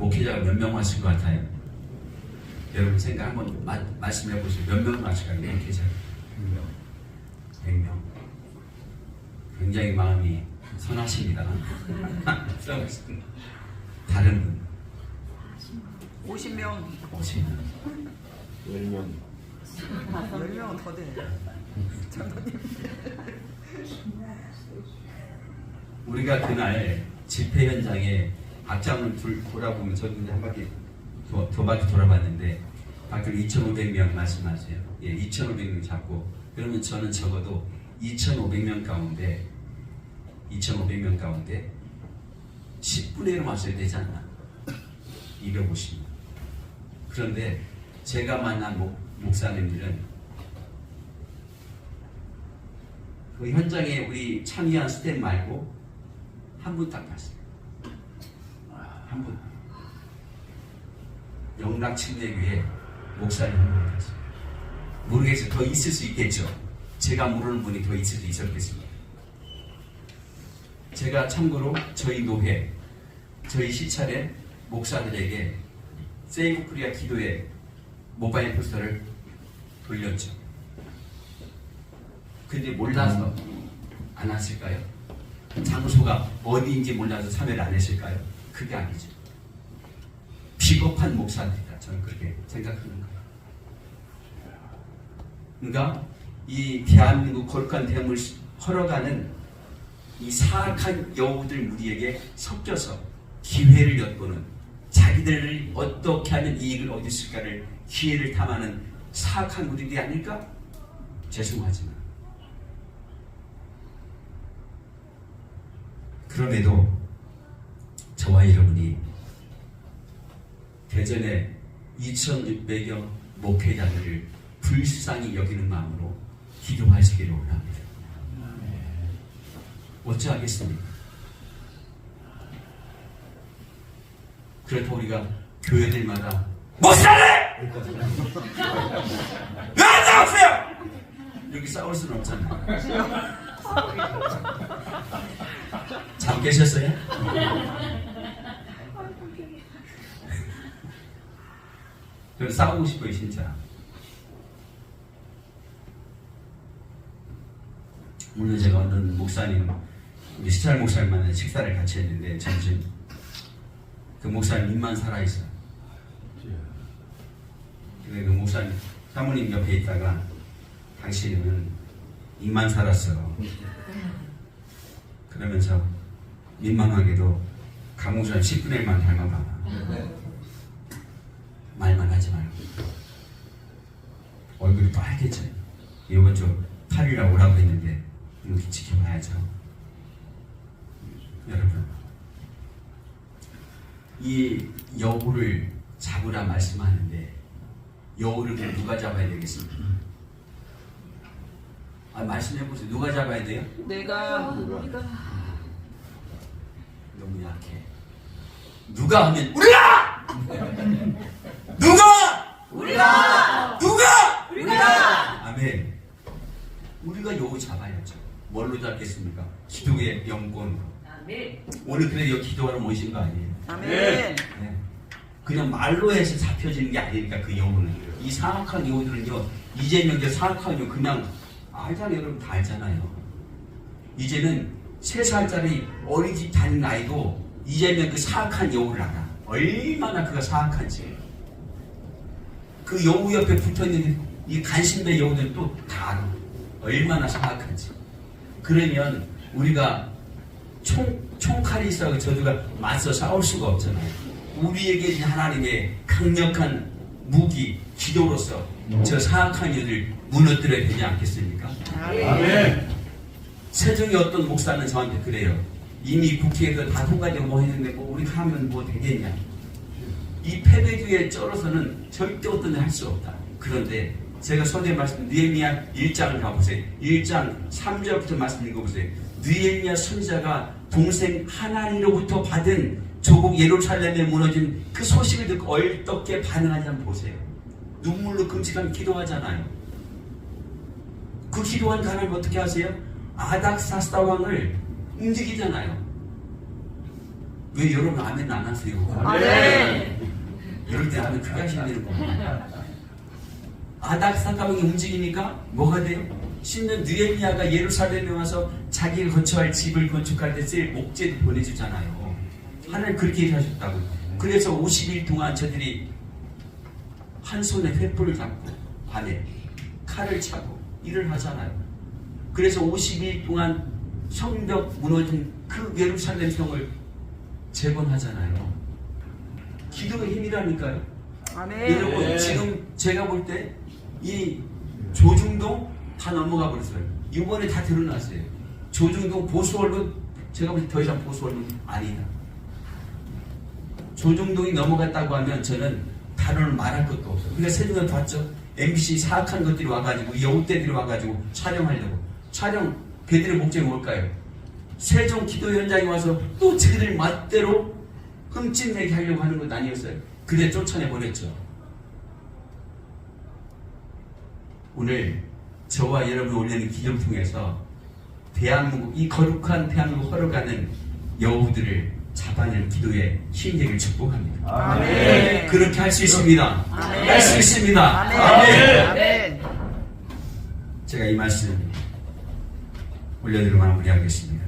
목회자가 몇 명 왔을 것 같아요? 여러분 생각 한번 마, 말씀해 보세요. 몇 명 왔을 까요? 목회자? 100명. 굉장히 마음이 선하십니다. 다른 분 50명, 오시면 10명 10명은 더 돼. 장로님. 우리가 그날 집회 현장에 앞장을 둘 돌아보면 저도 이제 한 바퀴 두, 두 바퀴 돌아봤는데 밖으로 2,500명 말씀하세요. 예, 2,500명 잡고 그러면 저는 적어도 2,500명 가운데 2,500명 가운데 10분의 1을 왔어야 되지 않나? 250명. 그런데 제가 만난 목, 목사님들은 그 현장에 우리 참여한 스텝 말고 한 분 딱 봤어요. 한 분. 영락 침례교회 목사님 한분 봤어요. 모르겠어요. 더 있을 수 있겠죠. 제가 모르는 분이 더 있을 수 있었겠습니다. 제가 참고로 저희 노회, 저희 시찰의 목사들에게 세이브 코리아 기도회 모바일 포스터를 돌렸죠. 근데 몰라서 안 왔을까요? 장소가 어디인지 몰라서 참여를 안 했을까요? 그게 아니죠. 비겁한 목사들이다. 저는 그렇게 생각하는 거예요. 그러니까 이 대한민국 거룩한 대물 헐어가는 이 사악한 여우들 무리에게 섞여서 기회를 엿보는 자기들을 어떻게 하면 이익을 얻을 수 있을까를 기회를 탐하는 사악한 무리들이 아닐까? 죄송하지만 그럼에도 저와 여러분이 대전에 2,600여 목회자들을 불쌍히 여기는 마음으로 기도하시기를 원합니다. 어찌하겠습니까? 그렇다고 우리가 교회들마다 목사님! 왜 싸우세요? 이렇게 싸울 수는 없잖아요. 잠 깨셨어요? 저 싸우고 싶어요 진짜. 오늘 제가 어떤 목사님, 우리 시찰 목사님 만나 식사를 같이 했는데 점심 그 목사님 입만 살아있어. 근데 그 목사님 사모님 옆에 있다가 당신은 입만 살았어. 그러면서 민망하게도 강목사님 10분의 1만 닮아봐. 말만 하지 말고. 얼굴이 빨개져. 이번 주 8일날 오라고 했는데 이렇게 지켜봐야죠. 여러분. 이 여우를 잡으라 말씀하는데 여우를 누가 잡아야 되겠습니까? 아, 말씀해 보세요. 누가 잡아야 돼요? 내가 너무 약해. 누가 하면 우리가! 누가! 우리가 누가! 우리가 아멘. 우리가 여우 잡아야죠. 뭘로 잡겠습니까? 기도의 영권. 아멘. 오늘 그래 여기 기도하러 모신 거 아니에요? 아멘. 네. 그냥 말로 해서 잡혀지는 게 아니니까 그 여우는 이 사악한 여우들은요 이재명 저 사악한 여우 그냥 알잖아요 여러분 다 알잖아요 이제는 세 살짜리 어린이집 다니는 아이도 이재명 그 사악한 여우를 알아 얼마나 그가 사악한지 그 여우 옆에 붙어있는 이 간신배 여우들도 다 알아 얼마나 사악한지 그러면 우리가 총, 총칼이 있어서 저들과 맞서 싸울 수가 없잖아요. 우리에게 있는 하나님의 강력한 무기, 기도로서 저 사악한 일을 무너뜨려야 되지 않겠습니까? 아멘 세종의 어떤 목사는 저한테 그래요. 이미 국회에서 다 통과되고 뭐 했는데 뭐 우리가 하면 뭐 되겠냐. 이 패배주의에 쩔어서는 절대 어떤 일 할 수 없다. 그런데 제가 선에 말씀 느헤미야 1장을 가보세요. 1장 3절부터 말씀 읽어보세요. 느헤미야 선지자가 동생 하나님으로부터 받은 조국 예루살렘에 무너진 그 소식을 듣고 얼떻게 반응하지 한번 보세요. 눈물로 금식하면 기도하잖아요. 그 기도한 하나님 어떻게 하세요? 아닥사스다 왕을 움직이잖아요. 왜 여러분 아멘 안 하세요? 아멘. 이 럴때 아멘 크게 하셔야 되는 겁니다. 아닥 사가방이 움직이니까 뭐가 돼요? 신는 느헤미야가 예루살렘에 와서 자기가 거처할 집을 건축할 때쓸 목재도 보내주잖아요. 하나님 그렇게 일하셨다고. 그래서 50일 동안 저들이 한 손에 횃불을 잡고 반에 칼을 차고 일을 하잖아요. 그래서 50일 동안 성벽 무너진 그 예루살렘 성을 재건하잖아요. 기도의 힘이라니까요. 아멘. 여러분 네. 지금 제가 볼 때 이 조중동 다 넘어가 버렸어요. 이번에 다 드러났어요. 조중동 보수 언론 제가 볼 때 더 이상 보수 언론 아니다. 조중동이 넘어갔다고 하면 저는 단어를 말할 것도 없어요. 우리가 세종에 봤죠. MBC 사악한 것들이 와가지고 여우떼들이 와가지고 촬영하려고 촬영 걔들의 목적이 뭘까요? 세종 기도 현장에 와서 또 쟤들 맛대로 흠집내게 하려고 하는 것 아니었어요? 그래 쫓아내 보냈죠. 오늘 저와 여러분이 올리는 기도를 통해서 대한민국 이 거룩한 대한민국 걸어가는 여우들을 잡아낼 기도에 힘되길 축복합니다. 아멘. 그렇게 할 수 있습니다. 할 수 있습니다. 아멘. 아멘. 아멘. 제가 이 말씀 올려드리고 마무리하겠습니다.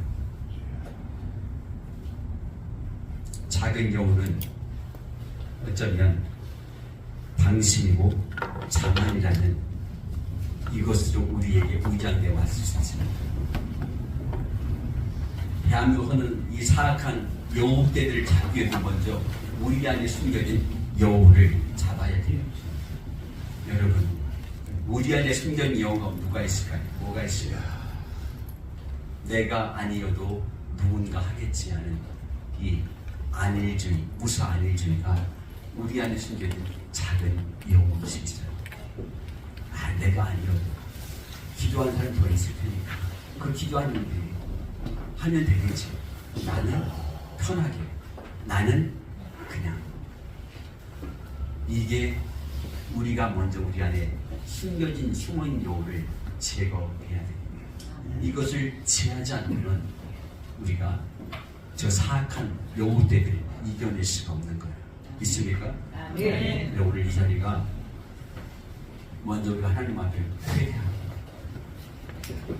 작은 여우는 어쩌면 당신이고 자만이라는 이것으로 우리에게 의장되어 왔을 수 있습니다. 대한민국은 이 사악한 여우떼들을 잡기 위해서 먼저 우리 안에 숨겨진 여우를 잡아야 돼요. 여러분, 우리 안에 숨겨진 여우가 누가 있을까요? 뭐가 있을까요? 내가 아니어도 누군가 하겠지 하는 이 안일주의, 무사 안일주의가 우리 안에 숨겨진 작은 있어요. 아, 내가 아니어도 기도하는 사람 더 있을 테니까 그 기도하는데 하면 되겠지. 나는 편하게. 나는 그냥. 이게 우리가 먼저 우리 안에 숨겨진 숨은 요를 제거해야 됩니다. 이것을 제하지 않으면 우리가 저 사악한 여우들을 이겨낼 수가 없는 거예요. 있습니까? 네. 오늘 이 자리가 먼저 우리가 하나님 앞에 회개하고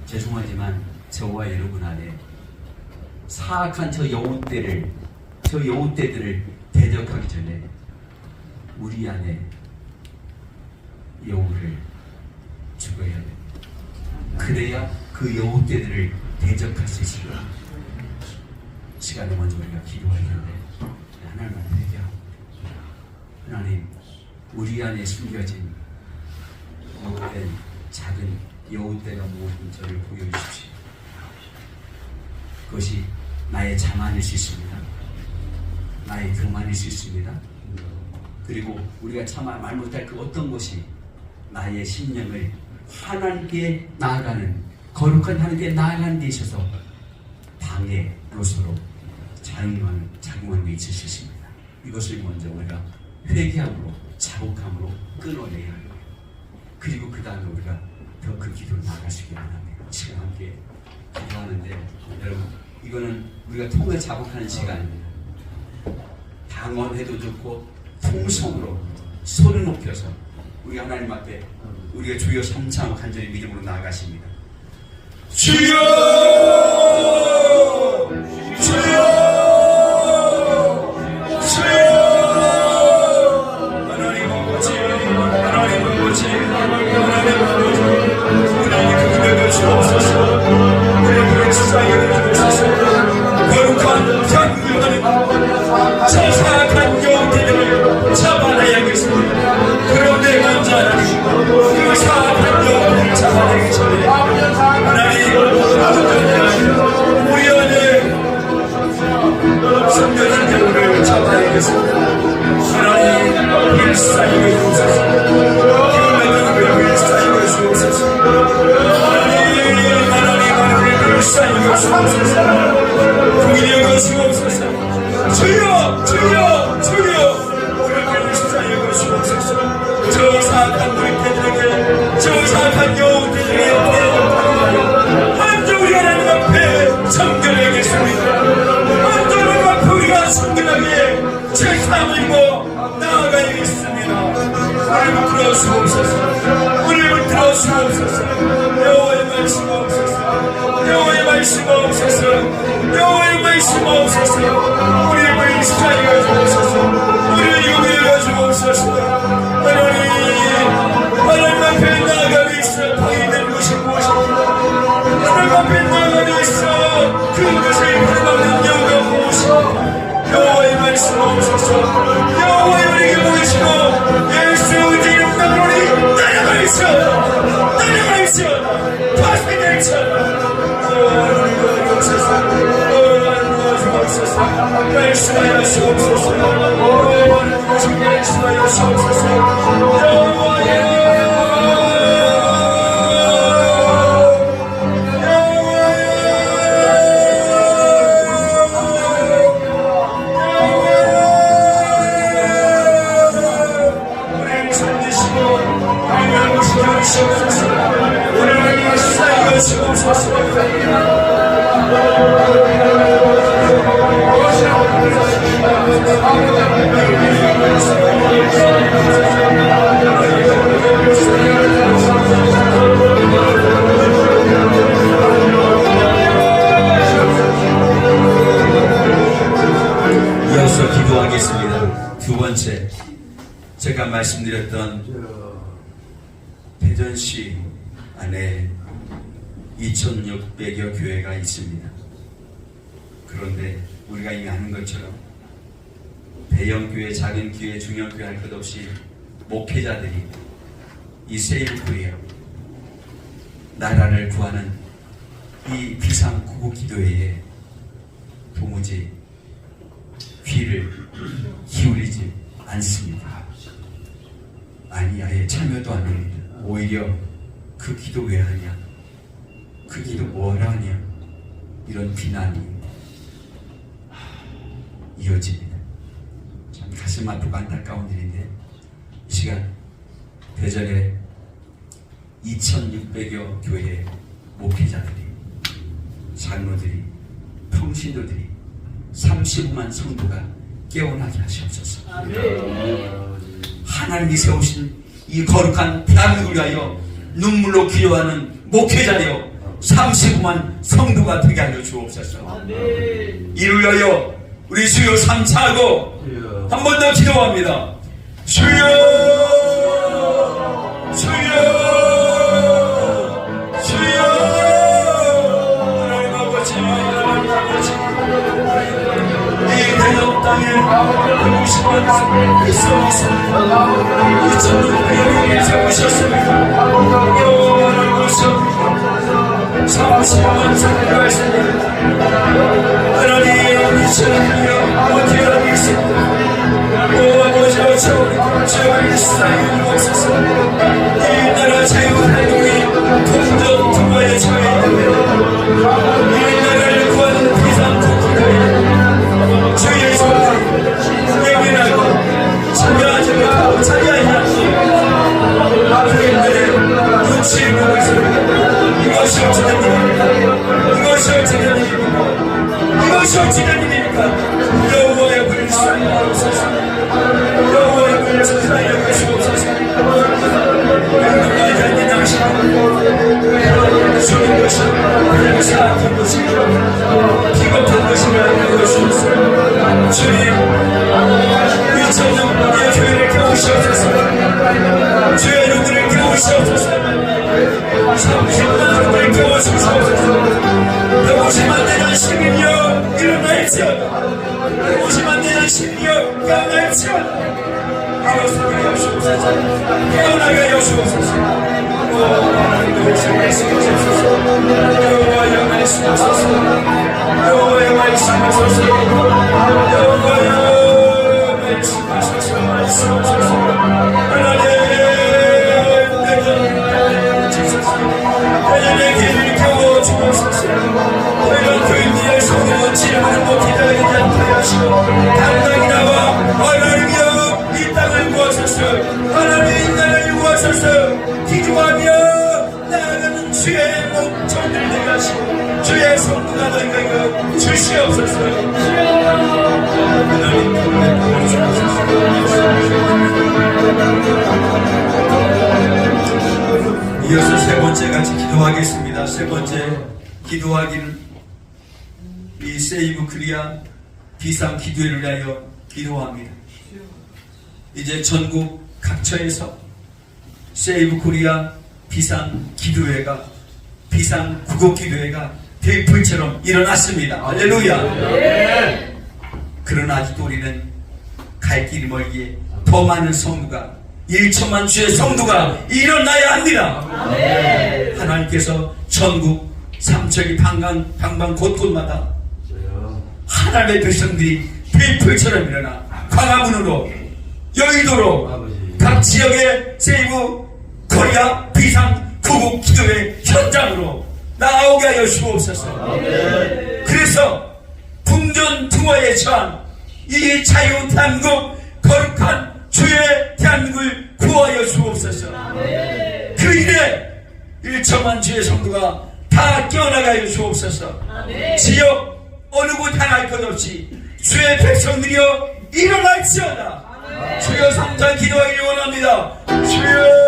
죄송하지만 저와 여러분 안에 사악한 저 여우떼를 저 여우떼들을 대적하기 전에 우리 안에 여우를 죽어야 돼. 그래야 그 여우떼들을 대적할 수 있습니다. 시간에 먼저 우리가 기도해야 돼. 하나님 앞에 회개하고 하나님 우리 안에 숨겨진 못된 작은 여우떼가 무엇인 저를 보여주십시오. 그것이 나의 자만일 수 있습니다. 나의 교만일 수 있습니다. 그리고 우리가 참아 말 못할 그 어떤 것이 나의 신령을 하나님께 나아가는 거룩한 하나님께 나아가는 데 있어서 방해 요소로 있을 수 있습니다. 이것을 먼저 우리가 회개함으로 자복함으로 끊어내야 합니다. 그리고 그 다음에 우리가 더그 기도로 나아가시기 바랍니다. 지금 함께 기도하는데 여러분 이거는 우리가 통해 자복하는 시간입니다. 방언해도 좋고 통성으로 소리 높여서 우리 하나님 앞에 우리가 주여 삼창 간절히 믿음으로 나아가십니다. 주여! 그것을 풀어먹는 여가 무엇입니까? 여호와의 말씀 없소서. 여호와의 우리에게 보이시고 예수 이름 나무니 따라가 있어. 따라가 있어. 파스텔 쳐. 하나님 도와주옵소서. 하나님 도와주옵소서. 말씀하여 주옵소서. 말 있습니다. 그런데 우리가 이미 아는 것처럼 대형 교회, 작은 교회, 중형 교회 할 것 없이 목회자들이 이 세일 코리아 나라를 구하는 이 비상 구국 기도회에 도무지 귀를 기울이지 않습니다. 아니 아예 참여도 안 합니다. 오히려 그 기도 왜 하냐? 그 기도 뭐하러 하냐? 이런 비난이 이어집니다. 참 가슴 아프고 안타까운 일인데 이 시간 대전에 2,600여 교회 목회자들이 장로들이 평신도들이 35만 성도가 깨어나게 하시옵소서. 하나님이 세우신 이 거룩한 대한민국을 위하여 눈물로 기도하는 목회자여 35만 성도가 되게 하여 주옵소서. 이를 위하여 우리 주여 삼차하고 한 번 더 기도합니다. 주여, 주여, 주여, 하나님 아버지, 하나님 아버지. 이 대적 땅에 무심한 있어있습니다. 이천육백여 세우셨습니다. 여호와를 모 셔 삼십만 성교하십니다. 하나님 이천육여 어떻게 하겠습니다. 오 아버지 어쩌 저를 사용해 주옵소서 이 나라 자유활동이 나님의 이 나라를 구하소서. 기도하며 주의 목전 들게 하시고 주의 성부가 너희가 이거 주시옵소서 이어서 세 번째 같이 기도하겠습니다. 세 번째 기도하기를. 이 세이브 크리아 비상 기도회를 위하여 기도합니다. 이제 전국 각처에서 세이브 코리아 비상 기도회가 비상 구국 기도회가 대불처럼 일어났습니다. 할렐루야. 그러나 아직도 우리는 갈 길이 멀기에 더 많은 성도가 1천만 주의 성도가 일어나야 합니다. 하나님께서 전국 삼척이 방방 방방 곳곳마다 하나님의 백성들이 빌풀처럼 일어나 광화문으로 여의도로 각 지역의 세이브 코리아 비상 구국 기도회 현장으로 나오게 하여 주옵소서. 그래서 풍전투어에 처한 이 자유 대한민국 거룩한 주의 대한민국을 구하여 주옵소서. 그 일에 1천만 주의 성도가 다 깨어나가여 주옵소서. 지역 어느 곳 향할 것 없이 주의 백성들이여 일어날지어다. 주여 삼장 기도하기를 원합니다. 주여,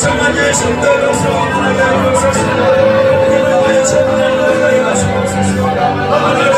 Thank you.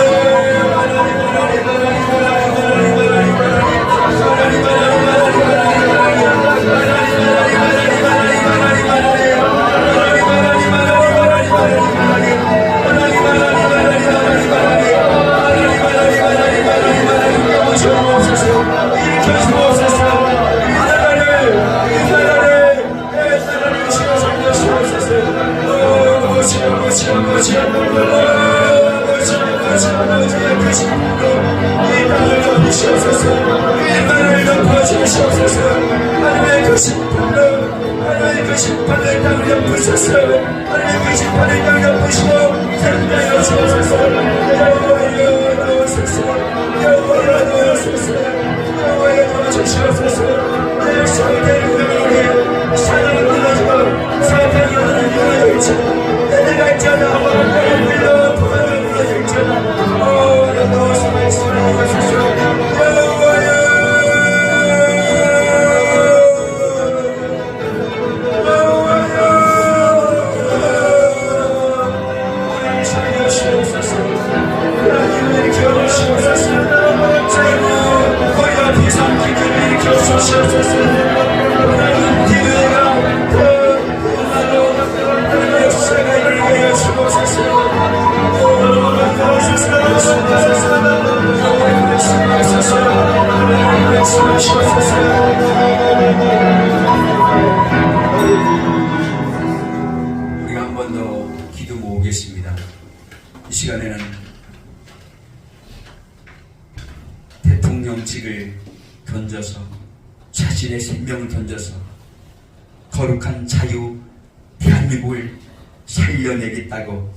대한민국을 살려내겠다고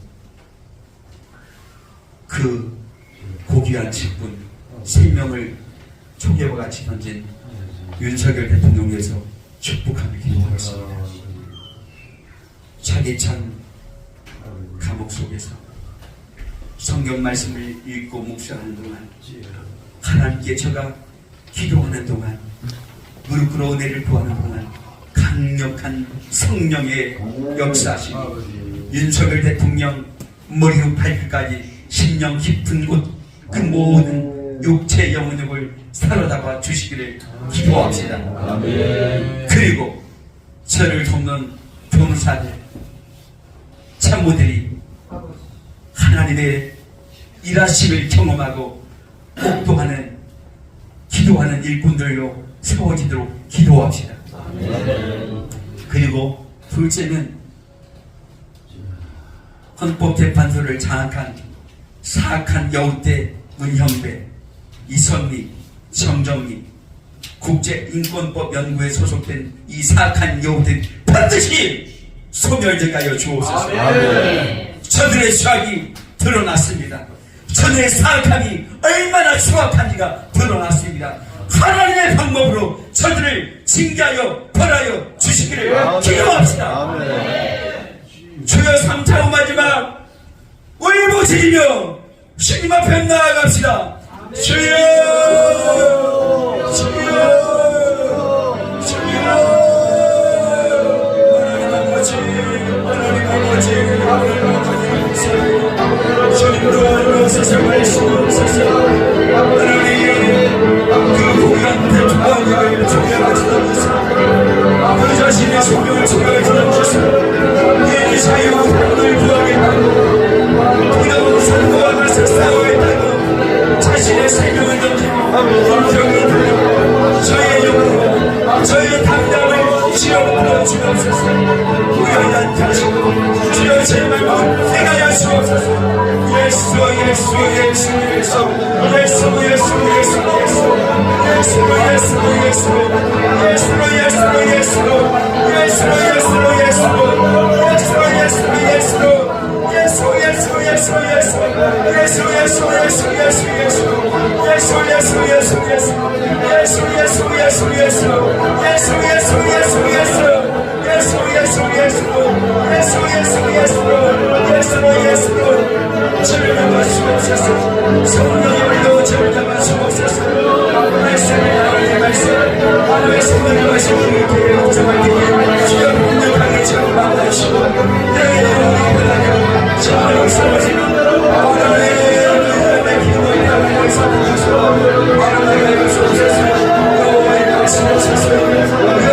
그 고귀한 직분 생명을 초계와 같이 던진 윤석열 대통령에서 축복하며 기도하겠습니다. 차디찬 감옥 속에서 성경 말씀을 읽고 묵상하는 동안 하나님께 제가 기도하는 동안 무릎 꿇어 은혜를 구하는 동안 강력한 성령의 역사하심 윤석열 대통령 머리로 발끝까지 심령 깊은 곳 그 모든 육체 영혼을 사로잡아 주시기를 기도합시다. 그리고 저를 돕는 변호사들 참모들이 하나님의 일하심을 경험하고 복동하는 기도하는 일꾼들로 세워지도록 기도합시다. 그리고 둘째는 헌법재판소를 장악한 사악한 여우대 문형배, 이선미, 정정미, 국제인권법 연구에 소속된 이 사악한 여우들 반드시 소멸되가여 주옵소서. 아, 네. 저들의 수악이 드러났습니다. 저들의 사악함이 얼마나 추악한지가 드러났습니다. 하나님의 방법으로 저들을 징자여 벌하여 주시기를 아멘. 기도합시다. 아멘. 주여 삼차후 마지막 울부짖으며 주님 앞에 나아갑시다. 아멘. 주여 주여 주여 하나님 아버지 하나님 아버지 하나님 아버지 주님도 알고 세상을 수없으시오 생각을 들어주시고 이 자유와 평등을 구하겠다고. 부담으로 선포와 맛을 싸우겠다고 자신의 생명을 던지고 불평을 들고 저희의 영혼 저희의 담당을 지역 불러주옵소서. Yes, Lord. 제발 담아주옵소서 성령의 도 제발 담아주옵소서 말씀의 하나님의 말씀 하나님의 성령의 말씀 우리의 귀에 복잡하게 지금 분명하게 지금 만나시고 내 영혼이 변하게 저와 역사하시고 오늘의 영혼의 기도에 담아 역사하시고 하나님의 말씀 주옵소서 너의 말씀 주옵소서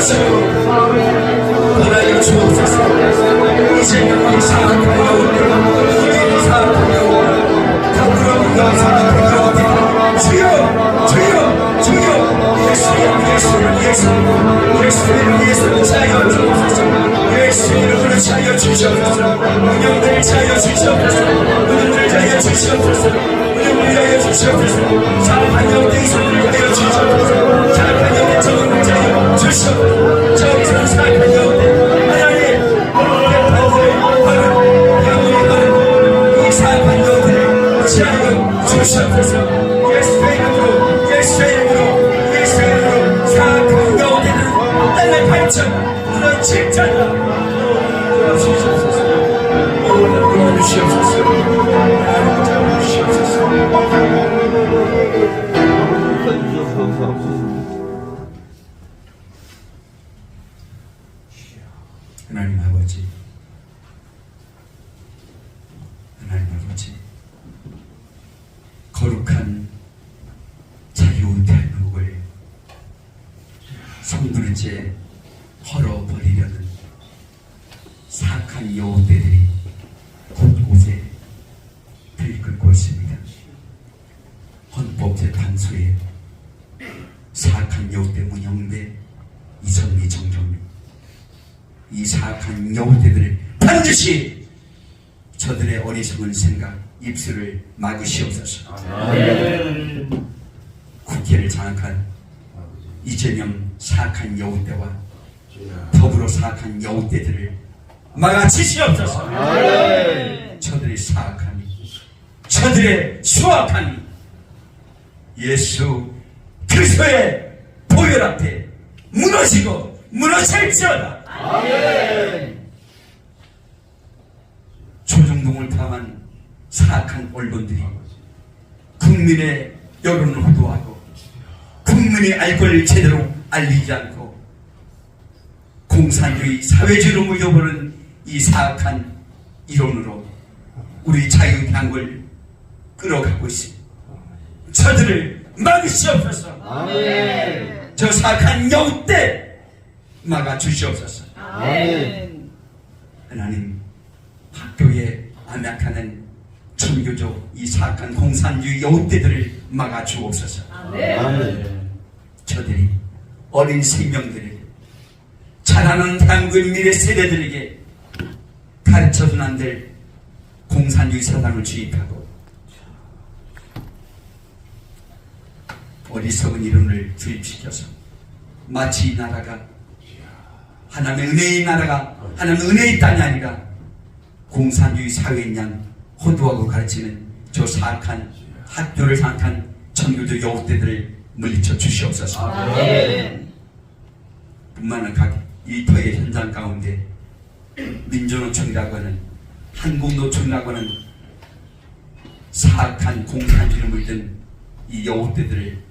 수 하나님 주옵소서 이 사악한 영웅들 이 사악한 영웅들 거꾸로 감사하는 영웅들 주여 주여 주여 예수님 예수님 예수님 예수님 예수님 자여 주옵소서 예수 이름으로 자여 주시옵소서 운영들 자여 주시옵소서 운영들 자여 주시옵소서 운영들 자여 주시옵소서 사악한 영웅들 손을 자여 주시옵소서 사악한 영웅들 정을 So, Joey's back Sniper Hill. 여우대 문영대 이선미 정경민 이 사악한 여우대들을 반드시 저들의 어리석은 생각 입술을 막으시옵소서. 국회를 장악한 이재명 사악한 여우대와 더불어 사악한 여우대들을 막아치시옵소서. 저들의 사악함이 저들의 수악함이 예수 그리스도의 보혈 앞에 무너지고 무너질지어다. 조정동을 포함한 사악한 언론들이 국민의 여론을 호도하고 국민의 알 권리를 제대로 알리지 않고 공산주의 사회주의로 물려보는 이 사악한 이론으로 우리 자유한국을 끌어가고 있습니다. 저들을 막으시옵소서. 아멘. 저 사악한 여우 때 막아 주시옵소서. 아멘. 하나님 학교에 암약하는 천교조 이 사악한 공산주의 여우떼들을 막아 주옵소서. 아멘. 저들이 어린 생명들에게 자라는 한국의 미래 세대들에게 안될 공산주의 사상을 주입하고 어리석은 이론을 주입시켜서 마치 이 나라가 하나님의 은혜의 나라가 하나님의 은혜의 땅이 아니라 공산주의 사회인 양 호도하고 가르치는 저 사악한 학교를 사악한 천교조 여우떼들을 물리쳐 주시옵소서. 아멘. 뿐만 아니라 각 일터의 현장 가운데 민주노총이라고 하는 한국노총이라고 하는 사악한 공산주의를 물든 이 여우떼들을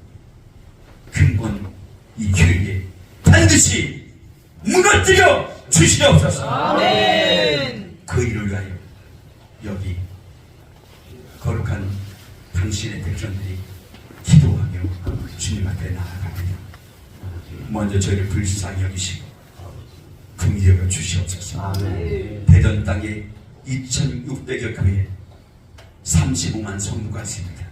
근본 이 교회에 반드시 무너뜨려 주시옵소서. 아멘. 그 일을 위하여 여기 거룩한 당신의 백성들이 기도하며 주님 앞에 나아갑니다. 먼저 저희를 불쌍히 여기시고 긍휼히 여겨 주시옵소서. 아멘. 대전 땅에 2,600여 교회 35만 성도가 있습니다.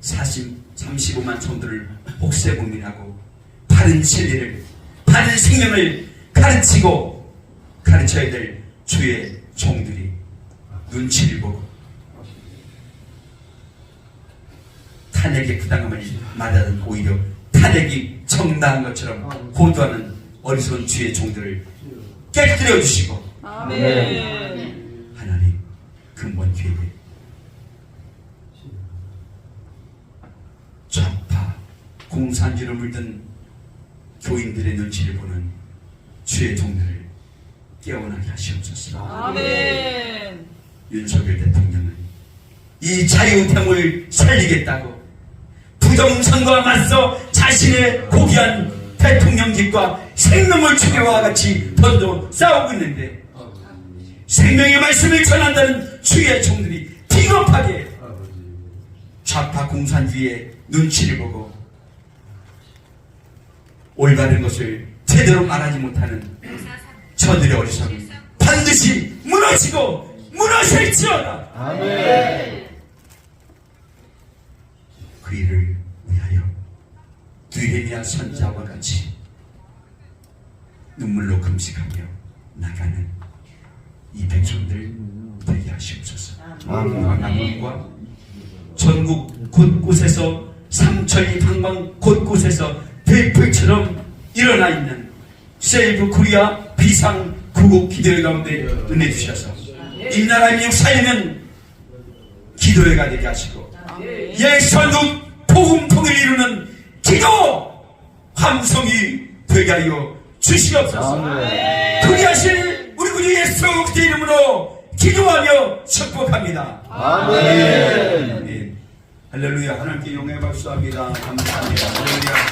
40, 35만 성도를 복세공민하고 바른 진리를 바른 생명을 가르치고 가르쳐야 될 주의 종들이 눈치를 보고 탄핵의 부당함을 맞아는 오히려 탄핵이 정당한 것처럼 호도하는 어리석은 주의 종들을 깨뜨려 주시고 아멘. 하나님 근본 교회 좌파 공산주의를 물든 교인들의 눈치를 보는 주의 종들을 깨어나게 하시옵소서 아멘. 윤석열 대통령은 이 자유당을 살리겠다고 부정선거와 맞서 자신의 고귀한 대통령직과 생명을 죽여와 같이 던져 싸우고 있는데 생명의 말씀을 전한다는 주의 종들이 비겁하게 좌파 공산주의의 눈치를 보고 올바른 것을 제대로 말하지 못하는 저들의 어리석음 반드시 무너지고 무너질지어다 아멘. 그 일을 위하여 느헤미야 선자와 같이 눈물로 금식하며 나가는 이 백성들 되게 하시옵소서. 강남과 전국 곳곳에서 삼천리 방방 곳곳에서 대풀처럼 일어나 있는 세이브 코리아 비상 구국 기도회 가운데 은혜 주셔서 이 나라 민족 살리는 기도회가 되게 하시고 예선국 복음 통일 이루는 기도 함성이 되게 하여 주시옵소서. 그리 하실 우리 구주 예수 그리스도 이름으로 기도하며 축복합니다. 아멘. 아멘. 할렐루야 하나님께 용의 박수합니다. 감사합니다. 할렐루야.